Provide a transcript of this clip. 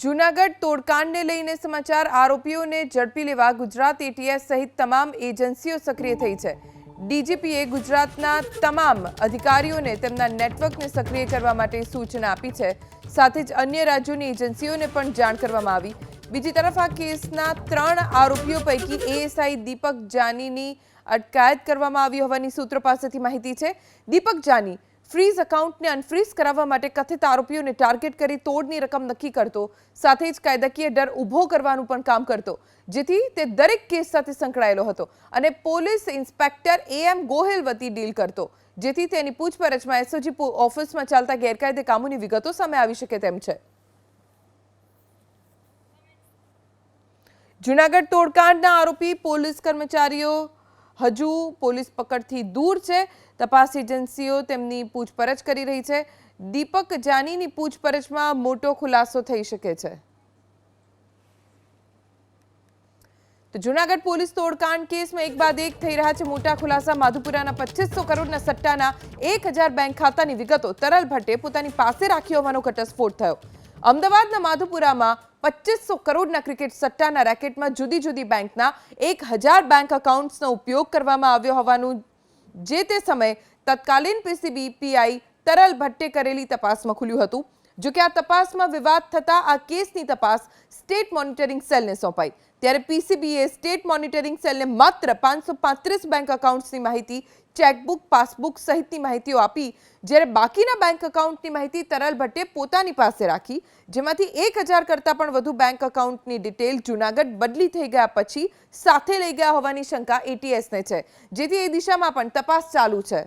જૂનાગઢ તોડકાંડને લઈને સમાચાર, આરોપીઓને ઝડપી લેવા ગુજરાત એટીએસ સહિત તમામ એજન્સીઓ સક્રિય થઈ છે. ડીજીપીએ ગુજરાતના તમામ અધિકારીઓને તેમના નેટવર્કને સક્રિય કરવા માટે સૂચના આપી છે. સાથે જ અન્ય રાજ્યોની એજન્સીઓને પણ જાણ કરવામાં આવી. બીજી તરફ આ કેસના ત્રણ આરોપીઓ પૈકી એએસઆઈ દીપક જાનીની અટકાયત કરવામાં આવી હોવાની સૂત્રો પાસેથી માહિતી છે. દીપક જાની ફ્રીઝ એકાઉન્ટને અનફ્રીઝ કરાવવા માટે કથિત આરોપીઓને ટાર્ગેટ કરી તોડની રકમ નક્કી કરતો. સાથે જ કાયદાકીય ડર ઊભો કરવાનું પણ કામ કરતો. જેથી તે દરેક કેસ સાથે સંકળાયેલો હતો અને police inspector A M Gohil વતી ડીલ કરતો. જેથી તેની પૂછપરછમાં એસઓજી ઓફિસમાં ચાલતા ગેરકાયદે કામોની વિગતો સામે આવી શકે તેમ છે. જુનાગઢ તોડકાંડના આરોપી પોલીસ કર્મચારીઓ હજુ પોલીસ પકડથી દૂર છે. તપાસ એજન્સીઓ તેમની પૂછપરછ કરી રહી છે. દીપક જાનીની પૂછપરછમાં મોટો ખુલાસો થઈ શકે છે. તો જુનાગઢ પોલીસ તોડકાંડ કેસમાં એક બાદ એક થઈ રહ્યા છે મોટા ખુલાસા. માધુપુરાના પચીસો કરોડના સટ્ટાના એક હજાર બેંક ખાતાની વિગતો તરલ ભટ્ટે પોતાની પાસે રાખી હોવાનો ઘટસ્ફોટ થયો. અમદાવાદના માધુપુરામાં પચીસો કરોડના ક્રિકેટ સટ્ટાના રેકેટમાં જુદી જુદી બેંકના એક હજાર બેંક એકાઉન્ટ્સનો ઉપયોગ કરવામાં આવ્યો હોવાનું જે તે સમયે તત્કાલીન પીસીબી પીઆઈ તરલ ભટ્ટે કરેલી તપાસમાં ખુલ્યું હતું. જો કે આ તપાસમાં વિવાદ થતા આ કેસની તપાસ સ્ટેટ મોનિટરિંગ સેલને સોંપાઈ. ત્યારે પીસીબીએ સ્ટેટ મોનિટરિંગ સેલને માત્ર પાંચસો પાંત્રીસ બેંક એકાઉન્ટ્સની માહિતી, ચેકબુક, પાસબુક સહિતની માહિતીઓ આપી, જ્યારે બાકીના બેંક એકાઉન્ટની માહિતી તરલ ભટ્ટે પોતાની પાસે રાખી, જેમાંથી એક હજાર કરતાં પણ વધુ બેંક એકાઉન્ટની ડિટેલ જૂનાગઢ બદલી થઈ ગયા પછી સાથે લઈ ગયા હોવાની શંકા એટીએસને છે. જેથી એ દિશામાં પણ તપાસ ચાલુ છે.